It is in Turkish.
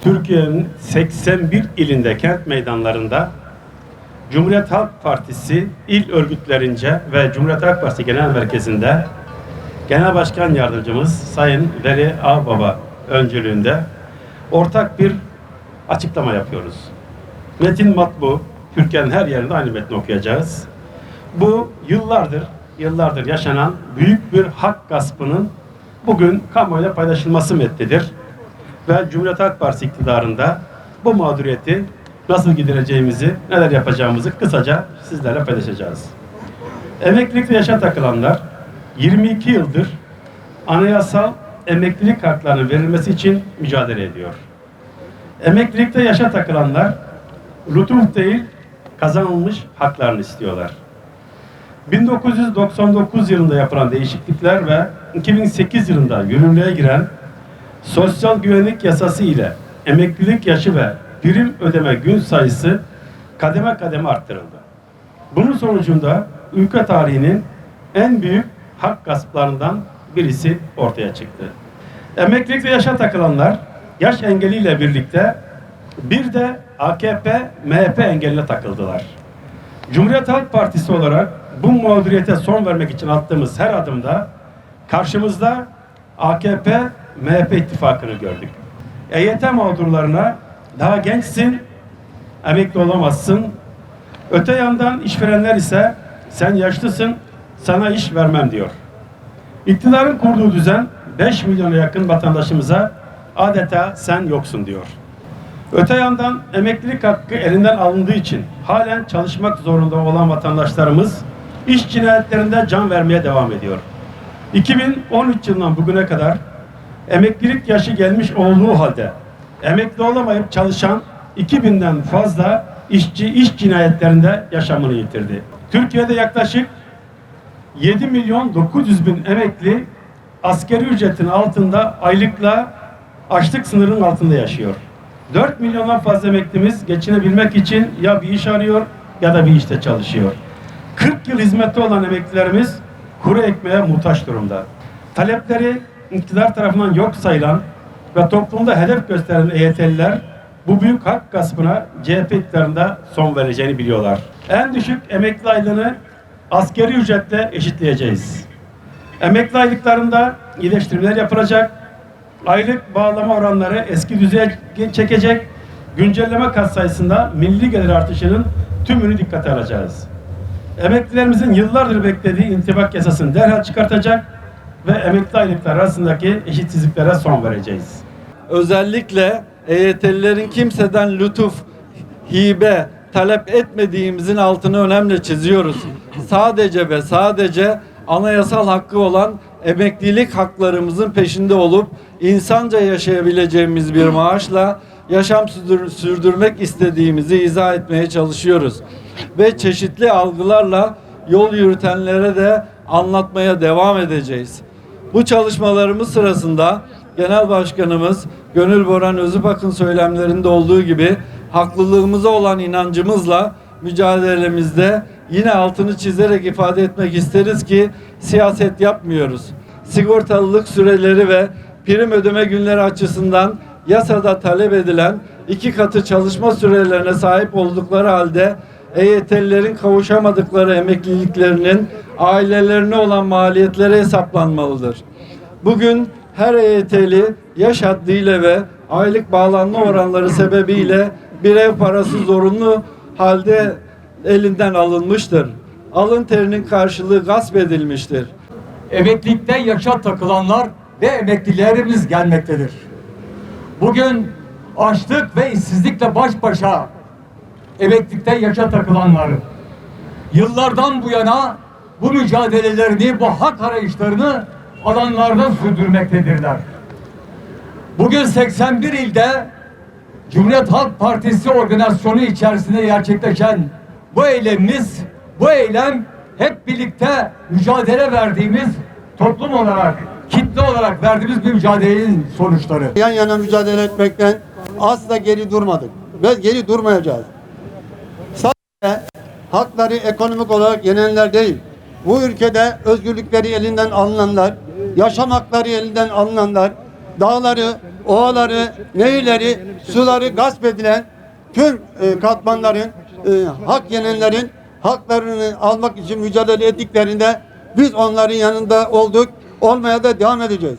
Türkiye'nin 81 ilinde kent meydanlarında Cumhuriyet Halk Partisi il örgütlerince ve Cumhuriyet Halk Partisi Genel Merkezi'nde Genel Başkan Yardımcımız Sayın Veli Ağbaba öncülüğünde ortak bir açıklama yapıyoruz. Metin matbu, Türkiye'nin her yerinde aynı metni okuyacağız. Bu yıllardır, yıllardır yaşanan büyük bir hak gaspının bugün kamuoyuna paylaşılması metnidir. Ve Cumhuriyet Halk Partisi iktidarında bu mağduriyeti nasıl gidereceğimizi, neler yapacağımızı kısaca sizlerle paylaşacağız. Emeklilikte yaşa takılanlar 22 yıldır anayasal emeklilik haklarının verilmesi için mücadele ediyor. Emeklilikte yaşa takılanlar lütuf değil kazanılmış haklarını istiyorlar. 1999 yılında yapılan değişiklikler ve 2008 yılında yürürlüğe giren Sosyal Güvenlik Yasası ile emeklilik yaşı ve prim ödeme gün sayısı kademe kademe arttırıldı. Bunun sonucunda ülke tarihinin en büyük hak gasplarından birisi ortaya çıktı. Emeklilikte yaşa takılanlar yaş engeliyle birlikte bir de AKP, MHP engeline takıldılar. Cumhuriyet Halk Partisi olarak bu mağduriyete son vermek için attığımız her adımda karşımızda AKP, MHP ittifakını gördük. EYT mağdurlarına daha gençsin, emekli olamazsın. Öte yandan işverenler ise sen yaşlısın, sana iş vermem diyor. İktidarın kurduğu düzen 5 milyona yakın vatandaşımıza adeta sen yoksun diyor. Öte yandan emeklilik hakkı elinden alındığı için halen çalışmak zorunda olan vatandaşlarımız iş cinayetlerinde can vermeye devam ediyor. 2013 yılından bugüne kadar emeklilik yaşı gelmiş olduğu halde emekli olamayıp çalışan 2000'den fazla işçi iş cinayetlerinde yaşamını yitirdi. Türkiye'de yaklaşık 7 milyon 900 bin emekli askeri ücretin altında aylıkla açlık sınırının altında yaşıyor. 4 milyondan fazla emeklimiz geçinebilmek için ya bir iş arıyor ya da bir işte çalışıyor. 40 yıl hizmette olan emeklilerimiz kuru ekmeğe muhtaç durumda. Talepleri iktidar tarafından yok sayılan ve toplumda hedef gösteren EYT'liler bu büyük hak gaspına CHP iktidarında son vereceğini biliyorlar. En düşük emekli aylığını askeri ücretle eşitleyeceğiz. Emekli aylıklarında iyileştirmeler yapılacak. Aylık bağlama oranları eski düzeye çekecek. Güncelleme katsayısında milli gelir artışının tümünü dikkate alacağız. Emeklilerimizin yıllardır beklediği intibak yasasını derhal çıkartacak ve emekli aylıklar arasındaki eşitsizliklere son vereceğiz. özellikle EYT'lilerin kimseden lütuf, hibe talep etmediğimizin altını önemli çiziyoruz. Sadece ve sadece anayasal hakkı olan emeklilik haklarımızın peşinde olup insanca yaşayabileceğimiz bir maaşla yaşam sürdür- sürdürmek istediğimizi izah etmeye çalışıyoruz. Ve çeşitli algılarla yol yürütenlere de anlatmaya devam edeceğiz. Bu çalışmalarımız sırasında Genel Başkanımız Gönül Boran Özüpak'ın söylemlerinde olduğu gibi haklılığımıza olan inancımızla mücadelemizde yine altını çizerek ifade etmek isteriz ki siyaset yapmıyoruz. Sigortalılık süreleri ve prim ödeme günleri açısından yasada talep edilen iki katı çalışma sürelerine sahip oldukları halde EYT'lilerin kavuşamadıkları emekliliklerinin ailelerine olan maliyetleri hesaplanmalıdır. Bugün her EYT'li yaş haddıyla ve aylık bağlanma oranları sebebiyle bir ev parası zorunlu halde elinden alınmıştır. Alın terinin karşılığı gasp edilmiştir. emeklilikte yaşa takılanlar ve emeklilerimiz gelmektedir. Bugün açlık ve işsizlikle baş başa emeklilikte yaşa takılanlar yıllardan bu yana bu mücadelelerini, bu hak arayışlarını alanlarda sürdürmektedirler. Bugün 81 ilde Cumhuriyet Halk Partisi organizasyonu içerisinde gerçekleşen bu eylemimiz, bu eylem hep birlikte mücadele verdiğimiz toplum olarak, kitle olarak verdiğimiz bir mücadelenin sonuçları. yan yana mücadele etmekten asla geri durmadık ve geri durmayacağız. Sadece hakları ekonomik olarak yenenler değil, bu ülkede özgürlükleri elinden alınanlar, yaşam hakları elinden alınanlar, dağları, ovaları, nehirleri, suları gasp edilen tüm e, katmanların, e, hak yenenlerin haklarını almak için mücadele ettiklerinde biz onların yanında olduk, olmaya da devam edeceğiz.